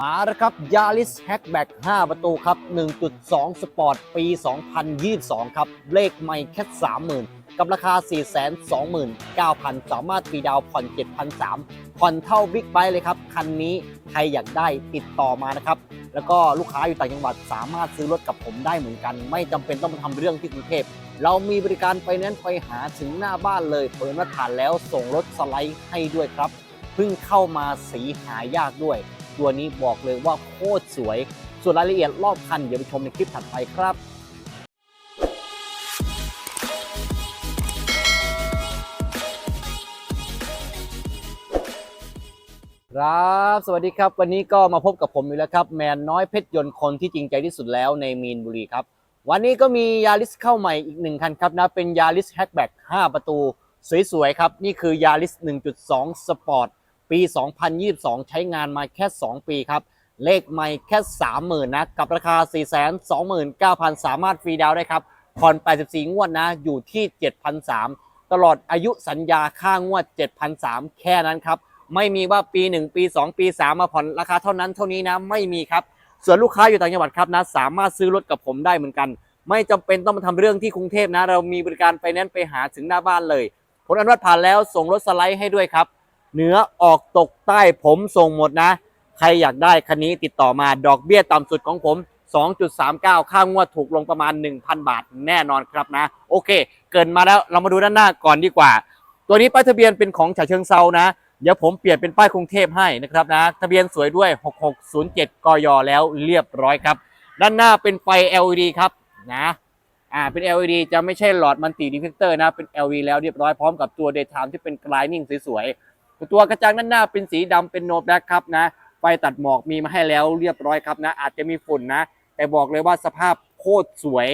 มาแล้วครับยา r i สแฮกแบ็ก5ประตูครับ 1.2 สปอร์ต ปี 2022 ครับ เลขไม่แค่ 30,000 กับราคา 429,000 สามารถปีดาวผ่อน 7,300 ผ่อนเท่าบิ๊กไบค์เลยครับ คันนี้ใครอยากได้ติดต่อมานะครับ แล้วก็ลูกค้าอยู่ต่างจังหวัดสามารถซื้อรถกับผมได้เหมือนกัน ไม่จำเป็นต้องมาทำเรื่องที่กรุงเทพเรามีบริการไฟแนนซ์ไปหาถึงหน้าบ้านเลย เปิดมาผ่านแล้วส่งรถสไลด์ให้ด้วยครับเพิ่งเข้ามาสีหายากด้วย ตัวนี้บอกเลยว่าโคตรสวย ส่วนรายละเอียดรอบคัน เดี๋ยวไปชมในคลิปถัดไปครับครับ สวัสดีครับ วันนี้ก็มาพบกับผมอีกแล้วครับ แมนน้อยเพชรยนต์คนที่จริงใจที่สุดแล้วในมีนบุรีครับ วันนี้ก็มียาริสเข้าใหม่อีกหนึ่งคันครับนะ เป็นยาริสแฮกแบ็ก5ประตู สวยๆ ครับ นี่คือยาริส1.2 สปอร์ต ปี 2022 ใช้งานมาแค่ 2 ปีครับ เลขไม่แค่ 30,000 นะ กับราคา 429,000 สามารถฟรีดาวน์ได้ครับผ่อน 84 งวดนะ อยู่ที่7,300ตลอดอายุสัญญาค่างวด7,300แค่นั้นครับ ไม่มีว่าปี 1 ปี 2 ปี 3 มาผ่อนราคาเท่านั้นเท่านี้นะ ไม่มีครับ ส่วนลูกค้าอยู่ต่างจังหวัดครับนะ สามารถซื้อรถกับผมได้เหมือนกัน ไม่จำเป็นต้องมาทำเรื่องที่กรุงเทพนะ เรามีบริการไฟแนนซ์ไปหาถึงหน้าบ้านเลย ผลอนุมัติผ่านแล้วส่งรถสไลด์ให้ด้วยครับ เหนือออกตกใต้ผมส่งหมดนะ ใครอยากได้คันนี้ติดต่อมาดอกเบี้ยต่ำสุดของผม 2.39 ค่างวดถูกลงประมาณ 1,000 บาทแน่นอนครับนะ โอเค เกินมาแล้วเรามาดูด้านหน้าก่อนดีกว่า ตัวนี้ป้ายทะเบียนเป็นของฉะเชิงเซานะ เดี๋ยวผมเปลี่ยนเป็นป้ายกรุงเทพให้นะครับนะ ทะเบียนสวยด้วย 6607 กยแล้วเรียบร้อยครับ ด้านหน้าเป็นไฟ LED ครับนะอ่าเป็น LED จะไม่ใช่หลอดมันติดีเฟกเตอร์นะ เป็น LED แล้วเรียบร้อยพร้อมกับตัว Daytime ที่เป็น Gliding สวยๆ ตัวกระจังด้านหน้าเป็นสีดำเป็นโนแบล็กครับนะไฟตัดหมอกมีมาให้แล้วเรียบร้อยครับนะ อาจจะมีฝุ่นนะ แต่บอกเลยว่าสภาพโคตรสวย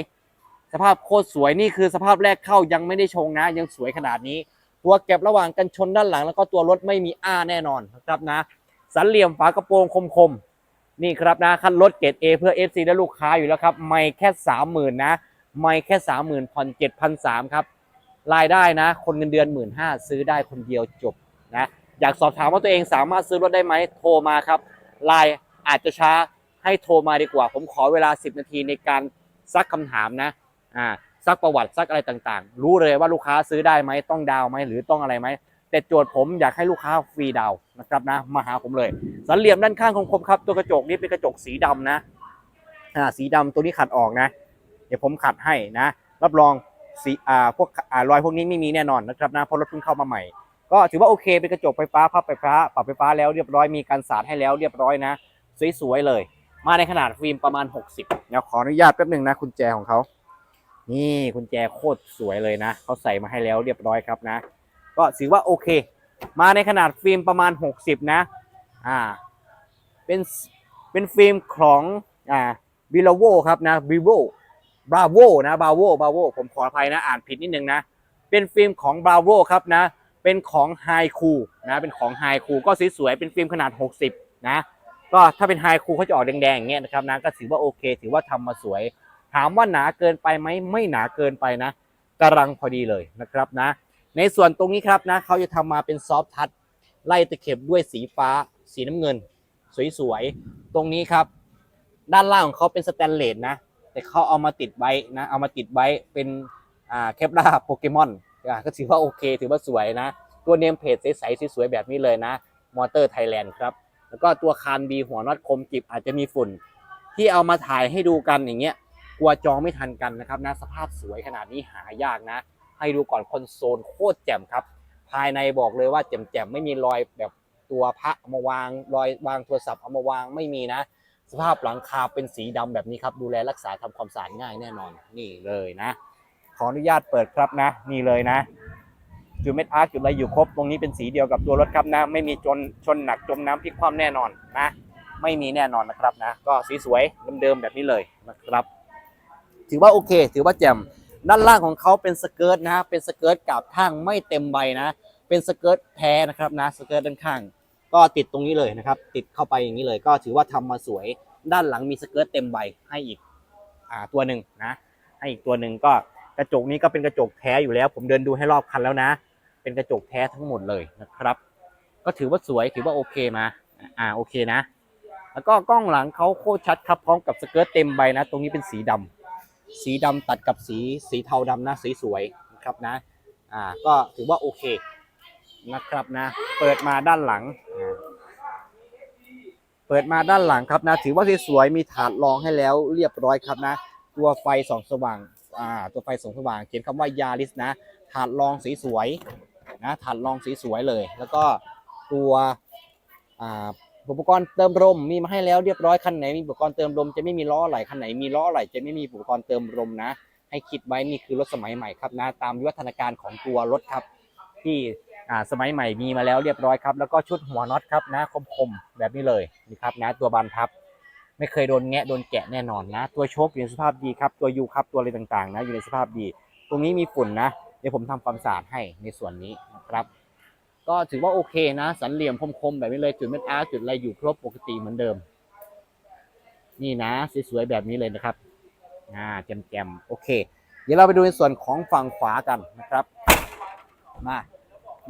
สภาพโคตรสวยนี่คือสภาพแรกเข้ายังไม่ได้ชงนะ ยังสวยขนาดนี้ ตัวเก็บระหว่างกันชนด้านหลัง แล้วก็ตัวรถไม่มีอ้าแน่นอนนะครับนะ สันเหลี่ยมฝากระโปรงคมๆนี่ครับนะคันรถเกรด A เพื่อ FC และลูกค้าอยู่แล้วครับ ไม่แค่สามหมื่นนะ ไม่แค่สามหมื่นผ่อนเจ็ดพันสามครับรายได้นะ คนเงินเดือนหมื่นห้าซื้อได้คนเดียวจบนะ อยากสอบถามว่าตัวเองสามารถซื้อรถได้ไหมโทรมาครับไลน์อาจจะช้าให้โทรมาดีกว่า ผมขอเวลา 10 นาทีในการซักคำถามนะอ่าซักประวัติซักอะไรต่างๆ รู้เลยว่าลูกค้าซื้อได้ไหมต้องดาวไหมหรือต้องอะไรไหมแต่โจทย์ผมอยากให้ลูกค้าฟรีดาวนะครับนะมาหาผมเลยสันเหลี่ยมด้านข้างของคมครับตัวกระจกนี้เป็นกระจกสีดำนะอ่าสีดำตัวนี้ขัดออกนะ เดี๋ยวผมขัดให้นะ รับรองสีอ่าพวกอ่ารอยพวกนี้ไม่มีแน่นอนนะครับนะเพราะรถเพิ่งเข้ามาใหม่ ก็ถือว่าโอเคเป็นกระจกไฟฟ้าพับไฟฟ้าปรับไฟฟ้าแล้วเรียบร้อยมีการสาดให้แล้วเรียบร้อยนะ สวยๆเลย มาในขนาดฟิล์มประมาณ 60เดี๋ยวขออนุญาตแป๊บหนึ่งนะกุญแจของเขานี่กุญแจโคตรสวยเลยนะเขาใส่มาให้แล้วเรียบร้อยครับนะ ก็ถือว่าโอเค มาในขนาดฟิล์มประมาณ 60 นะอ่าเป็นเป็นฟิล์มของอ่าบิลโวครับนะบิโวบราโวนะบราโวบราโวผมขออภัยนะอ่านผิดนิดนึงนะ เป็นฟิล์มของบราโวครับนะ เป็นของไฮคูนะเป็นของไฮคูก็สวยๆเป็นฟิล์มขนาด 60 นะก็ถ้าเป็นไฮคูเขาจะออกแดงๆอย่างเงี้ยนะครับนะก็ถือว่าโอเค ถือว่าทำมาสวย ถามว่าหนาเกินไปไหมไม่หนาเกินไปนะกำลังพอดีเลยนะครับนะ ในส่วนตรงนี้ครับนะเขาจะทำมาเป็นซอฟทัชไล่ตะเข็บด้วยสีฟ้า สีน้ำเงิน สวยๆตรงนี้ครับ ด้านล่างของเขาเป็นสแตนเลสนะแต่เขาเอามาติดไว้นะเอามาติดไว้เป็นอ่าแคปลาโปเกมอน ก็ถือว่าโอเค ถือว่าสวยนะ ตัวเนมเพจใสๆสวยๆแบบนี้เลยนะ มอเตอร์ไทยแลนด์ครับ แล้วก็ตัวคานบีหัวน็อตคมกิบอาจจะมีฝุ่น ที่เอามาถ่ายให้ดูกันอย่างเงี้ยกลัวจองไม่ทันกันนะครับนะสภาพสวยขนาดนี้หายากนะ ให้ดูก่อนคอนโซลโคตรแจ่มครับ ภายในบอกเลยว่าแจ่มๆไม่มีรอยแบบตัวพระเอามาวางรอยวางโทรศัพท์เอามาวางไม่มีนะ สภาพหลังคาเป็นสีดำแบบนี้ครับ ดูแลรักษาทำความสะอาดง่ายแน่นอนนี่เลยนะ ขออนุญาตเปิดครับนะ นี่เลยนะ จุดเม็ดอาร์คจุดอะไรอยู่ครบ ตรงนี้เป็นสีเดียวกับตัวรถครับนะ ไม่มีจนชนหนักจมน้ำพลิกคว่ำแน่นอนนะ ไม่มีแน่นอนนะครับนะ ก็สีสวยเดิมๆแบบนี้เลยนะครับ ถือว่าโอเค ถือว่าแจ่มด้านล่างของเขาเป็นสเกิร์ตนะ เป็นสเกิร์ตกับข้างไม่เต็มใบนะ เป็นสเกิร์ตแท้นะครับนะ สเกิร์ตด้านข้าง ก็ติดตรงนี้เลยนะครับ ติดเข้าไปอย่างนี้เลย ก็ถือว่าทำมาสวย ด้านหลังมีสเกิร์ตเต็มใบให้อีก อ่าตัวหนึ่งนะ ให้อีกตัวหนึ่งก็ กระจกนี้ก็เป็นกระจกแท้อยู่แล้ว ผมเดินดูให้รอบคันแล้วนะ เป็นกระจกแท้ทั้งหมดเลยนะครับ ก็ถือว่าสวยถือว่าโอเคมาอ่าโอเคนะ แล้วก็กล้องหลังเขาโคตรชัดครับพร้อมกับสเกิร์ตเต็มใบนะ ตรงนี้เป็นสีดำสีดำตัดกับสีสีเทาดำนะสีสวยนะครับนะ อ่าก็ถือว่าโอเคนะครับนะ เปิดมาด้านหลังเปิดมาด้านหลังครับนะ ถือว่าสวยๆมีถาดรองให้แล้วเรียบร้อยครับนะ ตัวไฟส่องสว่าง ตัวไฟส่องสว่างเขียนคำว่ายาริสนะถาดรองสีสวยนะถาดรองสีสวยเลย แล้วก็ตัวอุปกรณ์เติมลมมีมาให้แล้วเรียบร้อยคันไหนมีอุปกรณ์เติมลมจะไม่มีล้อไหลคันไหนมีล้อไหลจะไม่มีอุปกรณ์เติมลมนะ ให้คิดไว้นี่คือรถสมัยใหม่ครับนะตามวิวัฒนาการของตัวรถครับ ที่สมัยใหม่มีมาแล้วเรียบร้อยครับ แล้วก็ชุดหัวน็อตครับนะคมๆแบบนี้เลยนี่ครับนะตัวบานพับ ไม่เคยโดนแงะโดนแกะแน่นอนนะ ตัวโชคอยู่ในสภาพดีครับ ตัวยูครับตัวอะไรต่างๆ นะ อยู่ในสภาพดี ตรงนี้มีฝุ่นนะ เดี๋ยวผมทำความสะอาดให้ในส่วนนี้นะครับ ก็ถือว่าโอเคนะ สันเหลี่ยมคมๆแบบนี้เลยจุดเม็ดอาร์จุดอะไรอยู่ครบปกติเหมือนเดิม นี่นะสวยๆแบบนี้เลยนะครับอ่าแจมๆโอเค เดี๋ยวเราไปดูในส่วนของฝั่งขวากันนะครับ มา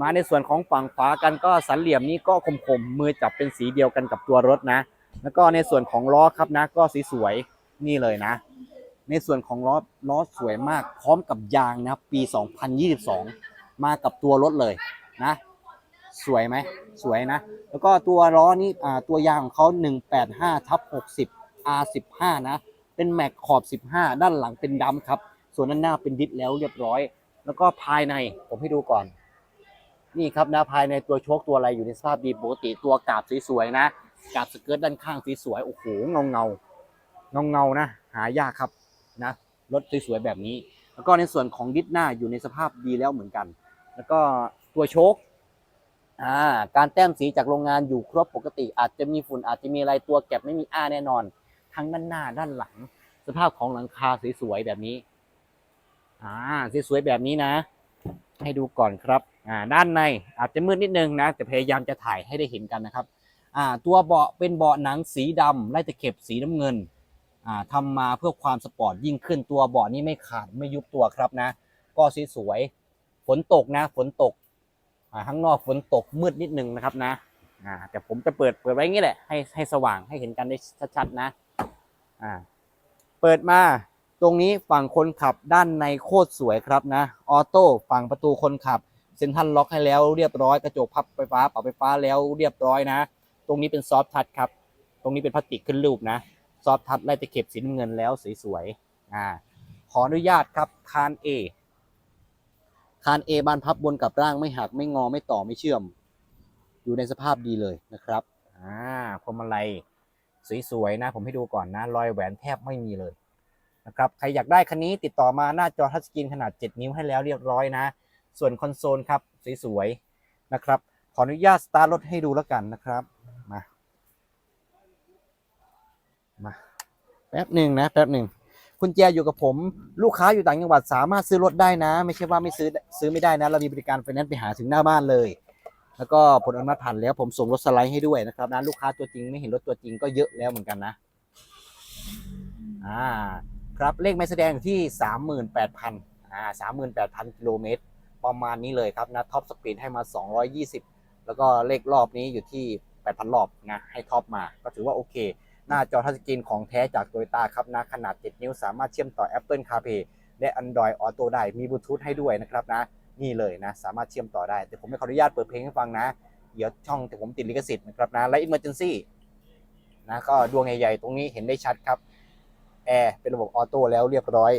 มาในส่วนของฝั่งขวากันก็สันเหลี่ยมนี้ก็คมๆมือจับเป็นสีเดียวกันกับตัวรถนะ แล้วก็ในส่วนของล้อครับนะ ก็สีสวยนี่เลยนะ ในส่วนของล้อล้อสวยมากพร้อมกับยางนะครับปี 2022 มากับตัวรถเลยนะ สวยไหมสวยนะ แล้วก็ตัวล้อนี้อ่าตัวยางของเขา185ทับ60 R15 นะเป็นแม็กขอบ 15 ด้านหลังเป็นดำครับ ส่วนด้านหน้าเป็นดิสแล้วเรียบร้อย แล้วก็ภายในผมให้ดูก่อน นี่ครับนะภายในตัวโชคตัวอะไรอยู่ในสภาพดีปกติตัวกาบสวยๆนะ กาบสเกิร์ตด้านข้างสวยๆโอ้โหเงาเงาเงาเงานะ หายากครับนะรถสวยๆแบบนี้ แล้วก็ในส่วนของดิสหน้าอยู่ในสภาพดีแล้วเหมือนกัน แล้วก็ตัวโชคอ่าการแต้มสีจากโรงงานอยู่ครบปกติ อาจจะมีฝุ่นอาจจะมีอะไรตัวแก็บไม่มีอ้าแน่นอน ทั้งด้านหน้าด้านหลัง สภาพของหลังคาสวยๆแบบนี้อ่าสวยๆแบบนี้นะ ให้ดูก่อนครับอ่าด้านในอาจจะมืดนิดนึงนะแต่พยายามจะถ่ายให้ได้เห็นกันนะครับ อ่าตัวเบาะเป็นเบาะหนังสีดำไล่ตะเข็บสีน้ำเงินอ่าทำมาเพื่อความสปอร์ตยิ่งขึ้นตัวเบาะนี้ไม่ขาดไม่ยุบตัวครับนะ ก็สีสวยฝนตกนะฝนตกอ่าข้างนอกฝนตกมืดนิดนึงนะครับนะอ่าแต่ผมจะเปิดเปิดไว้งี้แหละให้ให้สว่างให้เห็นกันได้ชัดๆนะอ่าเปิดมาตรงนี้ฝั่งคนขับด้านในโคตรสวยครับนะออโต้ฝั่งประตูคนขับเซ็นทรัลล็อกให้แล้วเรียบร้อยกระจกพับไฟฟ้าปรับไฟฟ้าแล้วเรียบร้อยนะ ตรงนี้เป็นซอฟทัชครับ ตรงนี้เป็นพลาสติกขึ้นรูปนะ ซอฟทัชไล่ตะเข็บสีน้ำเงินแล้วสวยๆอ่าขออนุญาตครับคาน A คาน A บานพับบนกับร่างไม่หักไม่งอไม่ต่อไม่เชื่อม อยู่ในสภาพดีเลยนะครับอ่าพวงมาลัยสวยๆนะ ผมให้ดูก่อนนะ รอยแหวนแทบไม่มีเลยนะครับใครอยากได้คันนี้ติดต่อมาหน้าจอทัชสกรีนขนาด 7 นิ้วให้แล้วเรียบร้อยนะ ส่วนคอนโซลครับสวยๆนะครับ ขออนุญาตสตาร์ทรถให้ดูแล้วกันนะครับ มาแป๊บหนึ่งนะแป๊บหนึ่งคุณแจอยู่กับผม ลูกค้าอยู่ต่างจังหวัดสามารถซื้อรถได้นะ ไม่ใช่ว่าไม่ซื้อซื้อไม่ได้นะ เรามีบริการไฟแนนซ์ไปหาถึงหน้าบ้านเลย แล้วก็ผลอนุมัติผ่านแล้วผมส่งรถสไลด์ให้ด้วยนะครับนะลูกค้าตัวจริงไม่เห็นรถตัวจริงก็เยอะแล้วเหมือนกันนะอ่าครับเลขไม่แสดงที่สามหมื่นแปดพันอ่าสามหมื่นแปดพันกิโลเมตรประมาณนี้เลยครับนะท็อปสปีดให้มา 220 แล้วก็เลขรอบนี้อยู่ที่ 8,000 รอบนะให้ท็อปมาก็ถือว่าโอเค หน้าจอทัชสกรีนของแท้จาก Toyota ครับนะขนาด 7 นิ้วสามารถเชื่อมต่อ Apple CarPlay และ Android Auto ได้มีบลูทูธให้ด้วยนะครับนะนี่เลยนะ สามารถเชื่อมต่อได้ แต่ผมไม่ขออนุญาตเปิดเพลงให้ฟังนะ เดี๋ยวช่องแต่ผมติดลิขสิทธิ์นะครับนะและ Emergency นะก็ดวงใหญ่ๆ ตรงนี้เห็นได้ชัดครับแอร์เป็นระบบออโต้แล้วเรียบร้อย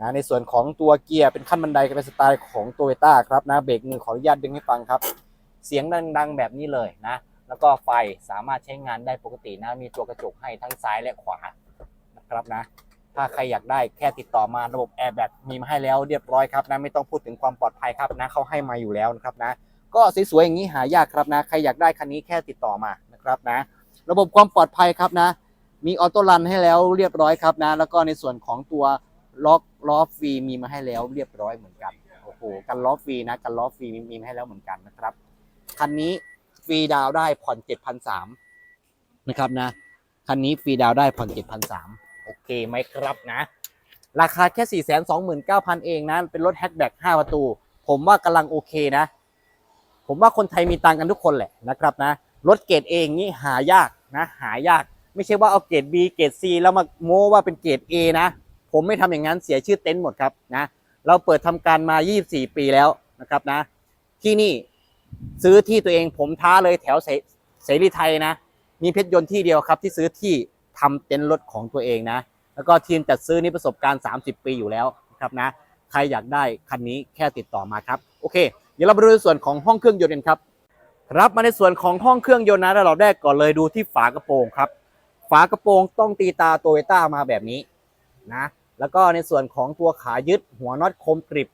นะในส่วนของตัวเกียร์เป็นขั้นบันไดก็เป็นสไตล์ของโตโยต้าครับนะเบรกมือขออนุญาตดึงให้ฟังครับ เสียงดังๆแบบนี้เลยนะ แล้วก็ไฟสามารถใช้งานได้ปกตินะ มีตัวกระจกให้ทั้งซ้ายและขวานะครับนะ ถ้าใครอยากได้แค่ติดต่อมาระบบแอร์แบ็กมีมาให้แล้วเรียบร้อยครับนะ ไม่ต้องพูดถึงความปลอดภัยครับนะเขาให้มาอยู่แล้วนะครับนะ ก็สวยๆอย่างนี้หายากครับนะ ใครอยากได้คันนี้แค่ติดต่อมานะครับนะ ระบบความปลอดภัยครับนะ มีออโต้รันให้แล้วเรียบร้อยครับนะ แล้วก็ในส่วนของตัวล็อกล้อฟรีมีมาให้แล้วเรียบร้อยเหมือนกัน โอ้โห กันล้อฟรีนะ กันล้อฟรีมีมาให้แล้วเหมือนกันนะครับ คันนี้ ฟรีดาวน์ได้ผ่อน7,300นะครับนะ คันนี้ฟรีดาวน์ได้ผ่อน7,300โอเคไหมครับนะ ราคาแค่429,000เองนะ เป็นรถแฮชแบ็ก5ประตู ผมว่ากำลังโอเคนะ ผมว่าคนไทยมีตังค์กันทุกคนแหละนะครับนะ รถเกรดเองนี่หายากนะ หายาก ไม่ใช่ว่าเอาเกรด B เกรด C แล้วมาโม้ว่าเป็นเกรด A นะ ผมไม่ทำอย่างนั้นเสียชื่อเต็นท์หมดครับนะ เราเปิดทำการมา 24 ปีแล้วนะครับนะ ที่นี่ ซื้อที่ตัวเองผมท้าเลยแถวเสรีไทยนะ มีเพชรยนต์ที่เดียวครับที่ซื้อที่ทำเต็นท์รถของตัวเองนะ แล้วก็ทีมจัดซื้อนี่ประสบการณ์ 30 ปีอยู่แล้วนะครับนะ ใครอยากได้คันนี้แค่ติดต่อมาครับ โอเค เดี๋ยวเราไปดูในส่วนของห้องเครื่องยนต์กันครับครับมาในส่วนของห้องเครื่องยนต์นะเระดับแรกก่อนเลยดูที่ฝากระโปรงครับ ฝากระโปรงต้องตีตาโตโยต้ามาแบบนี้นะ แล้วก็ในส่วนของตัวขายึดหัวน็อตคมกริบ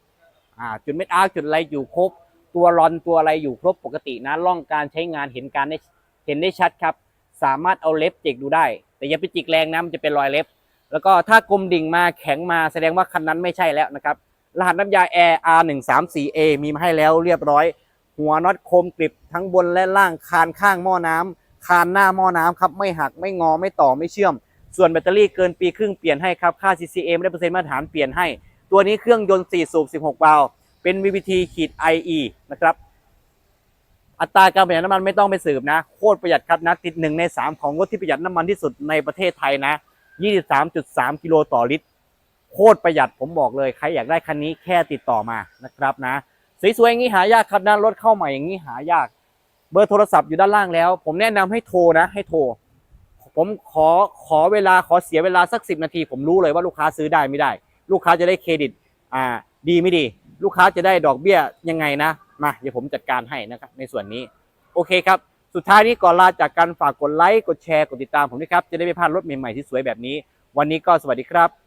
จุดเม็ดอาร์จุดอะไรอยู่ครบ ตัวรอนตัวอะไรอยู่ครบปกตินะล่องการใช้งานเห็นการได้เห็นได้ชัดครับ สามารถเอาเล็บจิกดูได้ แต่อย่าไปจิกแรงนะมันจะเป็นรอยเล็บ แล้วก็ถ้ากลมดิ่งมาแข็งมาแสดงว่าคันนั้นไม่ใช่แล้วนะครับรหัสน้ำยา Air R134A มีมาให้แล้วเรียบร้อย หัวน็อตคมกริบทั้งบนและล่างคานข้างหม้อน้ำคานหน้าหม้อน้ำครับไม่หักไม่งอไม่ต่อไม่เชื่อม ส่วนแบตเตอรี่เกินปีครึ่งเปลี่ยนให้ครับค่า CCA ไม่ได้เปอร์เซ็นต์มาตรฐานเปลี่ยนให้ ตัวนี้เครื่องยนต์4สูบ16 วาล์ว เป็น VVT ขีด IE นะครับ อัตราการประหยัดน้ำมันไม่ต้องไปสืบนะ โคตรประหยัดครับนะ ติดหนึ่งใน3ของรถที่ประหยัดน้ำมันที่สุดในประเทศไทยนะ 23.3 กิโลต่อลิตร โคตรประหยัดผมบอกเลย ใครอยากได้คันนี้แค่ติดต่อมานะครับนะ สวยๆอย่างนี้หายากครับนะรถเข้าใหม่อย่างนี้หายาก เบอร์โทรศัพท์อยู่ด้านล่างแล้ว ผมแนะนำให้โทรนะ ให้โทร ผมขอขอเวลาขอเสียเวลาสักสินาที ผมรู้เลยว่าลูกค้าซื้อได้ไม่ได้ ลูกค้าจะได้เครดิตอ่าดีไม่ดี ลูกค้าจะได้ดอกเบี้ยยังไงนะ มาเดี๋ยวผมจัดการให้นะครับในส่วนนี้ โอเคครับ สุดท้ายนี้ก่อนลาจากการฝากกดไลค์ กดแชร์ กดติดตามผมด้วยครับ จะได้ไม่พลาดรถใหม่ๆที่สวยแบบนี้ วันนี้ก็สวัสดีครับ